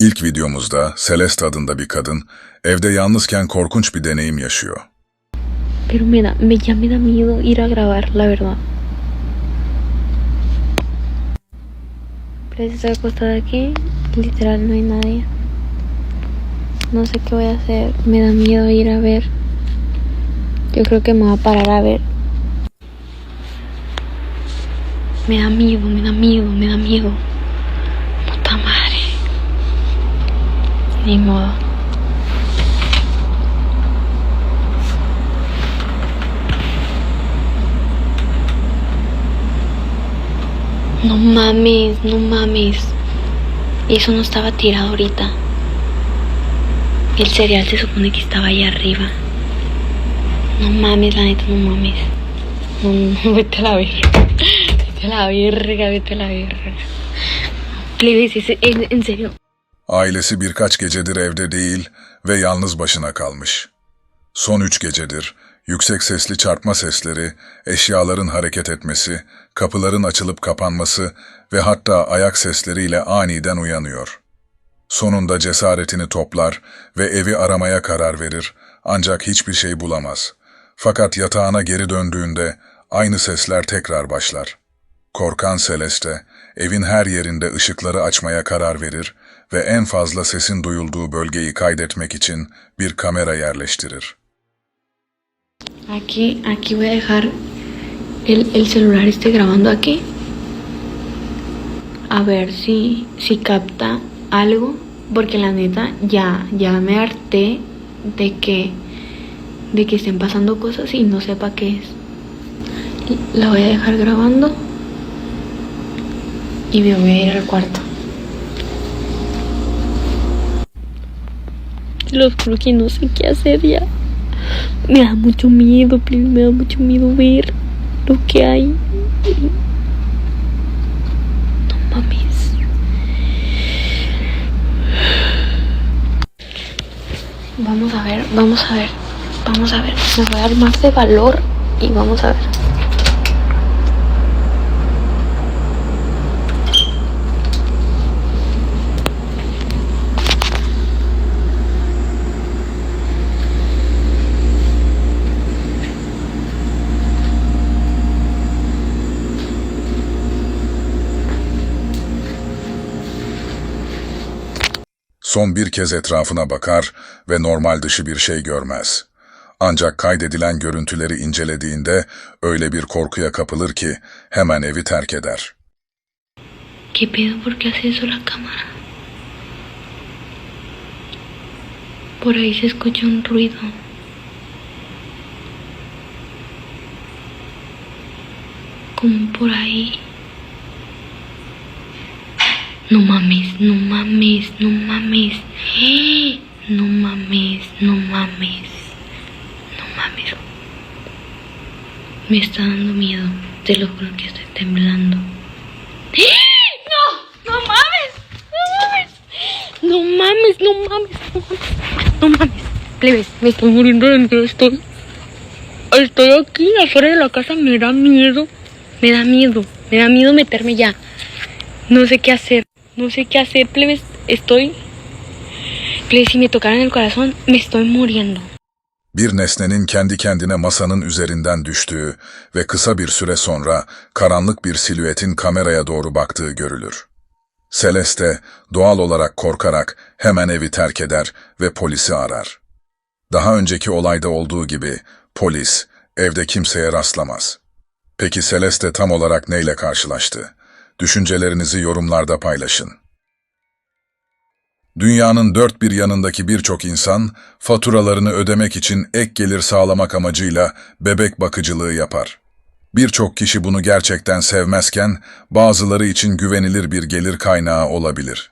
İlk videomuzda Celeste adında bir kadın evde yalnızken korkunç bir deneyim yaşıyor. Pero me da, me, ya me da miedo ir a grabar, la verdad. Pero estoy acostada aquí, literal no hay nadie. No sé qué voy a hacer, me da miedo ir a ver. Yo creo que me voy a parar a ver. Me da miedo, me da miedo, me da miedo. Ni modo. No mames, no mames. Eso no estaba tirado ahorita. El cereal se supone que estaba allá arriba. No mames, la neta, no mames. No, vete a la verga. Vete a la verga, vete a la verga. Plebes, es- en, en serio. Ailesi birkaç gecedir evde değil ve yalnız başına kalmış. Son üç gecedir yüksek sesli çarpma sesleri, eşyaların hareket etmesi, kapıların açılıp kapanması ve hatta ayak sesleriyle aniden uyanıyor. Sonunda cesaretini toplar ve evi aramaya karar verir ancak hiçbir şey bulamaz. Fakat yatağına geri döndüğünde aynı sesler tekrar başlar. Korkan Celeste, evin her yerinde ışıkları açmaya karar verir ve en fazla sesin duyulduğu bölgeyi kaydetmek için bir kamera yerleştirir. Aquí, aquí voy a dejar el, el celular este grabando aquí. A ver si, si capta algo. Porque la neta ya, ya me harté de que, de que estén pasando cosas y no sepa qué es. La voy a dejar grabando. Y me voy a ir al cuarto. Los juro que no sé qué hacer ya. Me da mucho miedo, please, me da mucho miedo ver lo que hay. No mames. Vamos a ver, vamos a ver, vamos a ver. Me voy a dar más de valor y vamos a ver. Son bir kez etrafına bakar ve normal dışı bir şey görmez. Ancak kaydedilen görüntüleri incelediğinde öyle bir korkuya kapılır ki hemen evi terk eder. ¿Qué pedo? ¿Por qué hace eso la cámara? Por ahí se escucha un ruido. Como por ahí. No mames, no mames, no mames. No mames, no mames. No mames. Me está dando miedo. Te lo juro que estoy temblando. ¡No! ¡No mames! ¡No mames! ¡No mames! ¡No mames! ¡No mames! ¡No mames! Plebes, me estoy muriendo de miedo. Estoy. Estoy aquí afuera de la casa. Me da miedo. Me da miedo. Me da miedo meterme ya. No sé qué hacer. No sé qué hacer, plebes. Estoy. Plebes, si me tocaran el corazón, me estoy muriendo. Bir nesnenin kendi kendine masanın üzerinden düştüğü ve kısa bir süre sonra karanlık bir silüetin kameraya doğru baktığı görülür. Celeste doğal olarak korkarak hemen evi terk eder ve polisi arar. Daha önceki olayda olduğu gibi polis evde kimseye rastlamaz. Peki Celeste tam olarak neyle karşılaştı? Düşüncelerinizi yorumlarda paylaşın. Dünyanın dört bir yanındaki birçok insan faturalarını ödemek için ek gelir sağlamak amacıyla bebek bakıcılığı yapar. Birçok kişi bunu gerçekten sevmezken bazıları için güvenilir bir gelir kaynağı olabilir.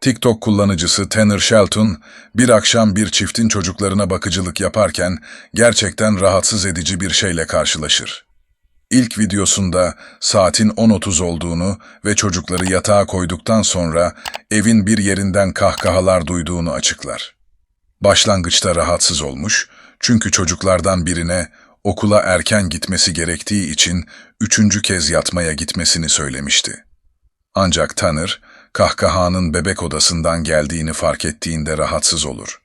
TikTok kullanıcısı Tanner Shelton bir akşam bir çiftin çocuklarına bakıcılık yaparken gerçekten rahatsız edici bir şeyle karşılaşır. İlk videosunda saatin 10.30 olduğunu ve çocukları yatağa koyduktan sonra evin bir yerinden kahkahalar duyduğunu açıklar. Başlangıçta rahatsız olmuş çünkü çocuklardan birine okula erken gitmesi gerektiği için üçüncü kez yatmaya gitmesini söylemişti. Ancak Tanner, kahkahanın bebek odasından geldiğini fark ettiğinde rahatsız olur.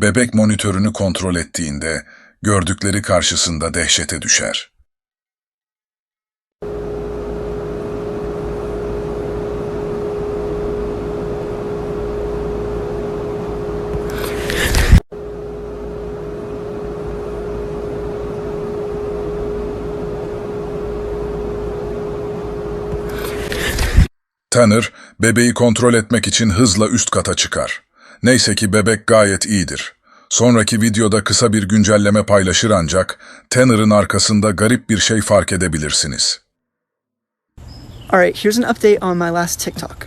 Bebek monitörünü kontrol ettiğinde gördükleri karşısında dehşete düşer. Tanner, bebeği kontrol etmek için hızla üst kata çıkar. Neyse ki bebek gayet iyidir. Sonraki videoda kısa bir güncelleme paylaşır ancak Tanner'ın arkasında garip bir şey fark edebilirsiniz. Alright, here's an update on my last TikTok.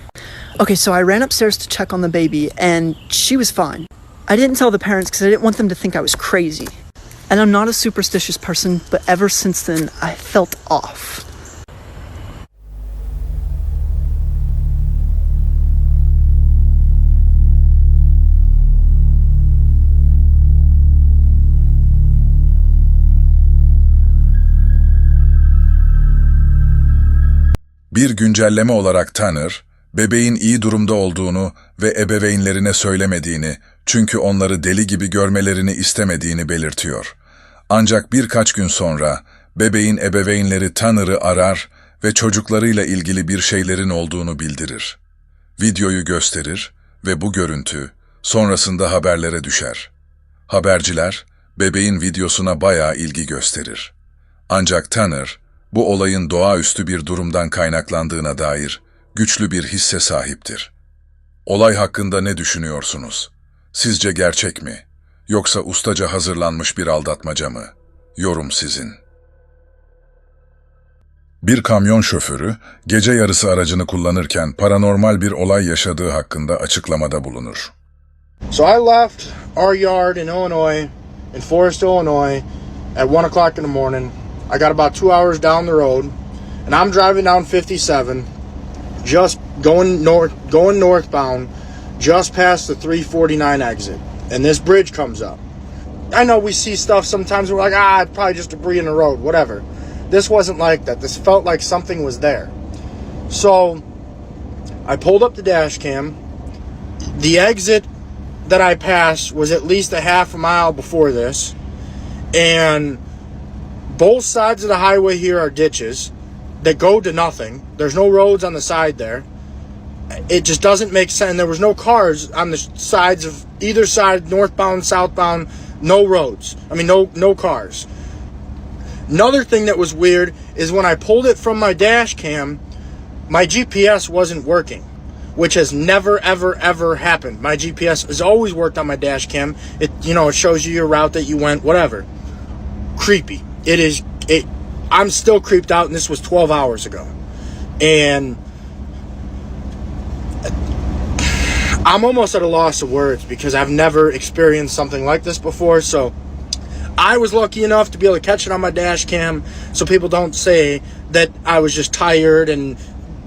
Okay, so I ran upstairs to check on the baby, and she was fine. I didn't tell the parents because I didn't want them to think I was crazy. And I'm not a superstitious person, but ever since then, I felt off. Bir güncelleme olarak Tanner, bebeğin iyi durumda olduğunu ve ebeveynlerine söylemediğini çünkü onları deli gibi görmelerini istemediğini belirtiyor. Ancak birkaç gün sonra bebeğin ebeveynleri Tanner'ı arar ve çocuklarıyla ilgili bir şeylerin olduğunu bildirir. Videoyu gösterir ve bu görüntü sonrasında haberlere düşer. Haberciler bebeğin videosuna bayağı ilgi gösterir. Ancak Tanner, bu olayın doğaüstü bir durumdan kaynaklandığına dair güçlü bir hisse sahiptir. Olay hakkında ne düşünüyorsunuz? Sizce gerçek mi? Yoksa ustaca hazırlanmış bir aldatmaca mı? Yorum sizin. Bir kamyon şoförü gece yarısı aracını kullanırken paranormal bir olay yaşadığı hakkında açıklamada bulunur. So I left our yard in Illinois, in Forest, Illinois, at one o'clock in the morning. I got about two hours down the road, and I'm driving down 57, just going north, going northbound, just past the 349 exit, and this bridge comes up. I know we see stuff sometimes. We're like, ah, it's probably just debris in the road, whatever. This wasn't like that. This felt like something was there. So I pulled up the dash cam. The exit that I passed was at least a half a mile before this. And both sides of the highway here are ditches that go to nothing. There's no roads on the side there. It just doesn't make sense. There was no cars on the sides of either side, northbound, southbound, no roads. I mean, no no cars. Another thing that was weird is when I pulled it from my dash cam, my GPS wasn't working which has never ever ever happened. My GPS has always worked on my dash cam. It you know it shows you your route that you went, whatever. Creepy. It is it I'm still creeped out and this was 12 hours ago. And I'm almost at a loss of words because I've never experienced something like this before, so I was lucky enough to be able to catch it on my dash cam so people don't say that I was just tired and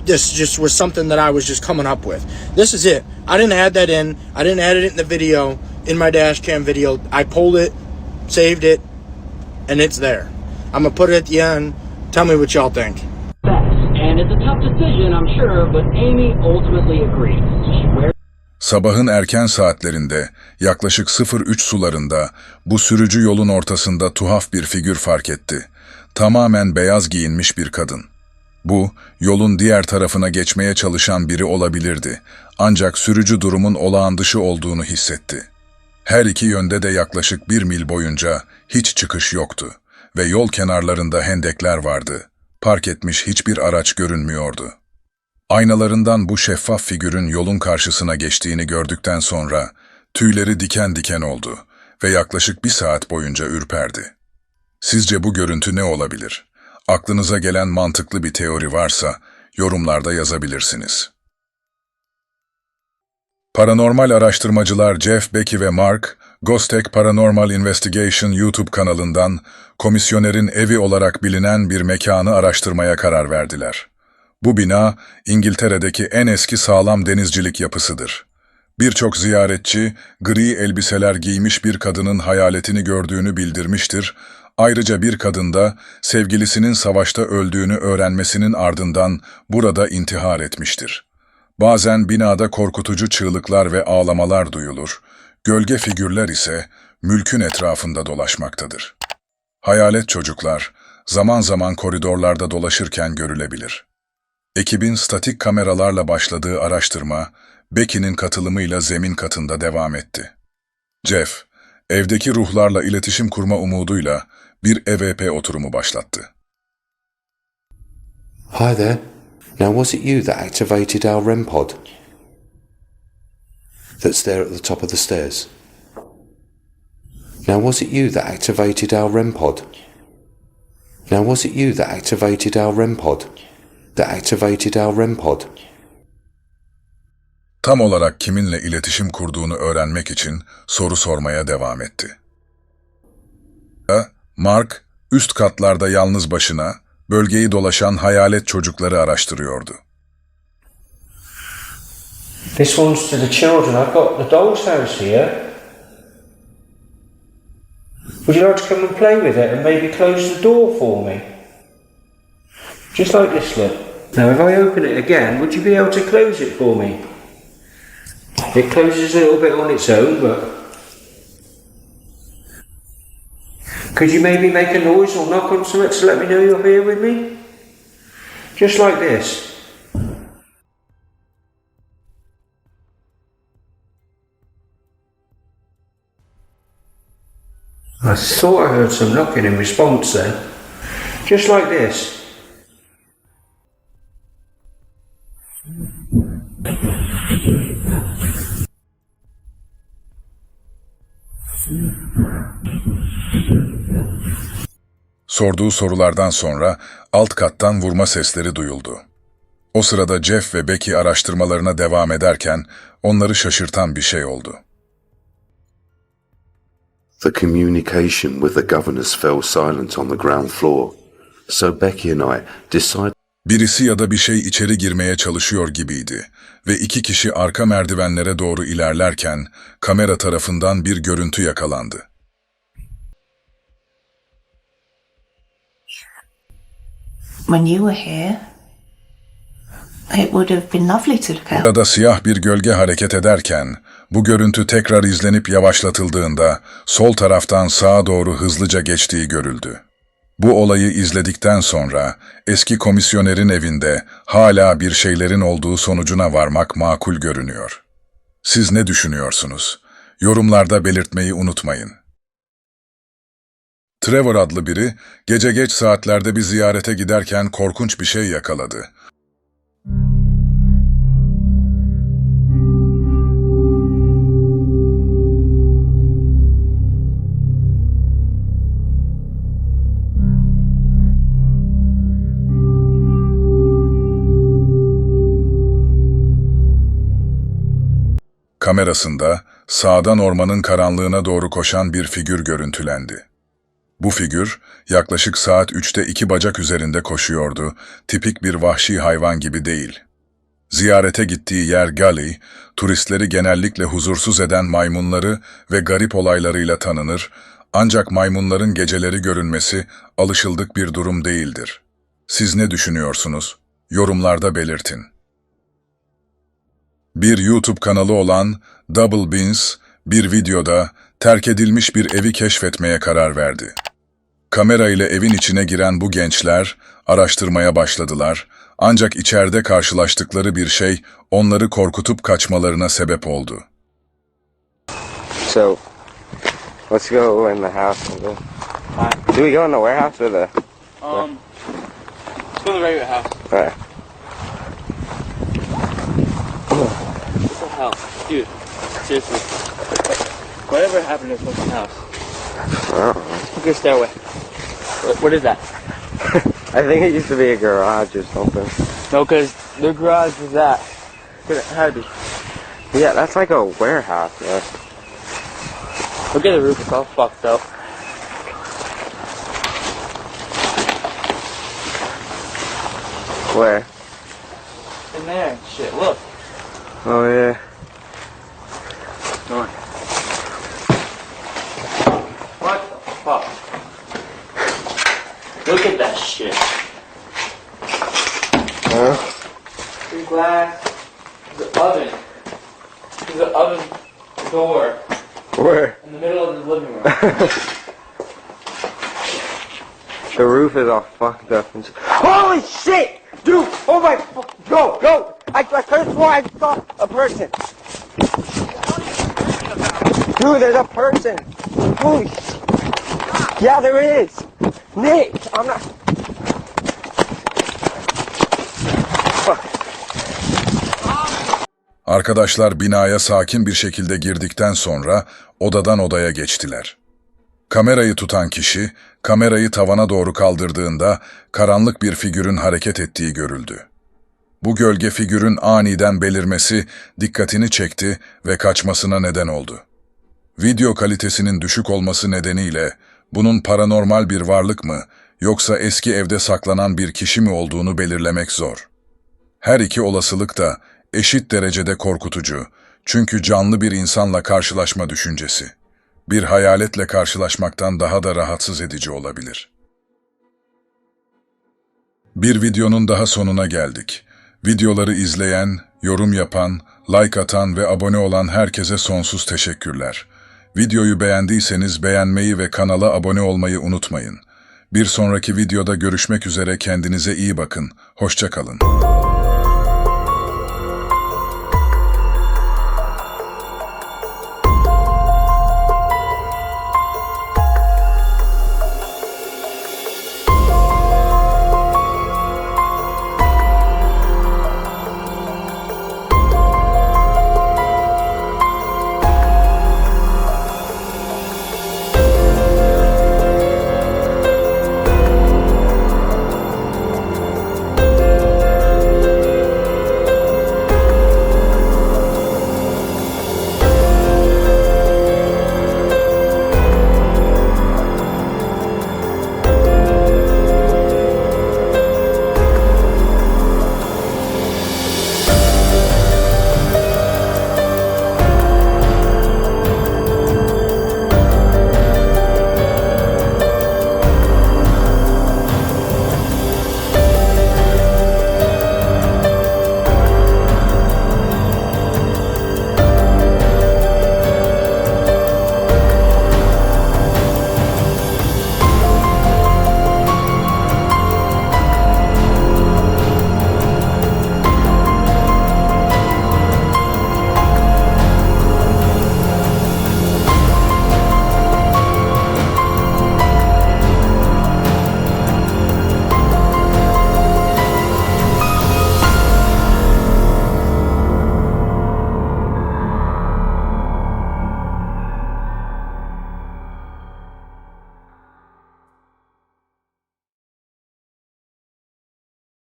this just was something that I was just coming up with. This is it. I didn't add that in. I didn't edit it in the video, in my dash cam video. I pulled it, saved it, and it's there. I'm gonna put it at the end. Tell me what y'all think. And it's a tough decision, I'm sure, but Amy ultimately agrees. She wears Sabahın erken saatlerinde yaklaşık 03 sularında bu sürücü yolun ortasında tuhaf bir figür fark etti. Tamamen beyaz giyinmiş bir kadın. Bu, yolun diğer tarafına geçmeye çalışan biri olabilirdi. Ancak sürücü durumun olağan dışı olduğunu hissetti. Her iki yönde de yaklaşık bir mil boyunca hiç çıkış yoktu ve yol kenarlarında hendekler vardı. Park etmiş hiçbir araç görünmüyordu. Aynalarından bu şeffaf figürün yolun karşısına geçtiğini gördükten sonra tüyleri diken diken oldu ve yaklaşık bir saat boyunca ürperdi. Sizce bu görüntü ne olabilir? Aklınıza gelen mantıklı bir teori varsa yorumlarda yazabilirsiniz. Paranormal araştırmacılar Jeff Becky ve Mark, Ghostek Paranormal Investigation YouTube kanalından komisyonerin evi olarak bilinen bir mekanı araştırmaya karar verdiler. Bu bina, İngiltere'deki en eski sağlam denizcilik yapısıdır. Birçok ziyaretçi, gri elbiseler giymiş bir kadının hayaletini gördüğünü bildirmiştir. Ayrıca bir kadın da sevgilisinin savaşta öldüğünü öğrenmesinin ardından burada intihar etmiştir. Bazen binada korkutucu çığlıklar ve ağlamalar duyulur, gölge figürler ise mülkün etrafında dolaşmaktadır. Hayalet çocuklar zaman zaman koridorlarda dolaşırken görülebilir. Ekibin statik kameralarla başladığı araştırma, Becky'nin katılımıyla zemin katında devam etti. Jeff, evdeki ruhlarla iletişim kurma umuduyla bir EVP oturumu başlattı. Hi there. Now, was it you that activated our REM pod? That's there at the top of the stairs. Now, was it you that activated our REM pod? Now, was it you that activated our REM pod? That activated our REM pod? Tam olarak kiminle iletişim kurduğunu öğrenmek için soru sormaya devam etti. Mark, üst katlarda yalnız başına, bölgeyi dolaşan hayalet çocukları araştırıyordu. This one's to the children. I've got the doll's house here. Would you like to come and play with it and maybe close the door for me? Just like this, look. Now, if I open it again, would you be able to close it for me? It closes a little bit on its own, but. Could you maybe make a noise or knock on something to let me know you're here with me? Just like this. I thought I heard some knocking in response then. Just like this. Sorduğu sorulardan sonra alt kattan vurma sesleri duyuldu. O sırada Jeff ve Becky araştırmalarına devam ederken onları şaşırtan bir şey oldu. The communication with the governors fell silent on the ground floor. So Becky and I decided Birisi ya da bir şey içeri girmeye çalışıyor gibiydi ve iki kişi arka merdivenlere doğru ilerlerken kamera tarafından bir görüntü yakalandı. when you were here, it would have been lovely to look out. Burada siyah bir gölge hareket ederken, bu görüntü tekrar izlenip yavaşlatıldığında sol taraftan sağa doğru hızlıca geçtiği görüldü. Bu olayı izledikten sonra eski komisyonerin evinde hala bir şeylerin olduğu sonucuna varmak makul görünüyor. Siz ne düşünüyorsunuz? Yorumlarda belirtmeyi unutmayın. Trevor adlı biri gece geç saatlerde bir ziyarete giderken korkunç bir şey yakaladı. Kamerasında sağdan ormanın karanlığına doğru koşan bir figür görüntülendi. Bu figür yaklaşık saat 3'te iki bacak üzerinde koşuyordu, tipik bir vahşi hayvan gibi değil. Ziyarete gittiği yer Gali, turistleri genellikle huzursuz eden maymunları ve garip olaylarıyla tanınır, ancak maymunların geceleri görünmesi alışıldık bir durum değildir. Siz ne düşünüyorsunuz? Yorumlarda belirtin. Bir YouTube kanalı olan Double Beans, bir videoda terk edilmiş bir evi keşfetmeye karar verdi. Kamera ile evin içine giren bu gençler araştırmaya başladılar ancak içeride karşılaştıkları bir şey onları korkutup kaçmalarına sebep oldu. So, let's go in the house. And go. Do we go in the warehouse or the? Um, let's go to the regular house. Alright. What hell? Dude, seriously. Whatever happened to this fucking house? Look at stairway. What, what is that? I think it used to be a garage or something. No, because the garage was that. Could it had to be. Yeah, that's like a warehouse. Man. Look at the roof, it's all fucked up. Where? In there, shit, look. Oh yeah. Come. What the fuck? Look at that shit. Huh? Free glass. the oven. The oven door Where? in the middle of the living room. The roof is all fucked up and. Holy shit! Dude! Oh my fu- Go! Go! I, I could have swore I saw a person. Dude, there's a person. Holy. Yeah, there is. Nick, I'm not. Arkadaşlar binaya sakin bir şekilde girdikten sonra odadan odaya geçtiler. Kamerayı tutan kişi, kamerayı tavana doğru kaldırdığında karanlık bir figürün hareket ettiği görüldü. Bu gölge figürün aniden belirmesi dikkatini çekti ve kaçmasına neden oldu. Video kalitesinin düşük olması nedeniyle bunun paranormal bir varlık mı yoksa eski evde saklanan bir kişi mi olduğunu belirlemek zor. Her iki olasılık da eşit derecede korkutucu çünkü canlı bir insanla karşılaşma düşüncesi. Bir hayaletle karşılaşmaktan daha da rahatsız edici olabilir. Bir videonun daha sonuna geldik. Videoları izleyen, yorum yapan, like atan ve abone olan herkese sonsuz teşekkürler. Videoyu beğendiyseniz beğenmeyi ve kanala abone olmayı unutmayın. Bir sonraki videoda görüşmek üzere kendinize iyi bakın. Hoşça kalın.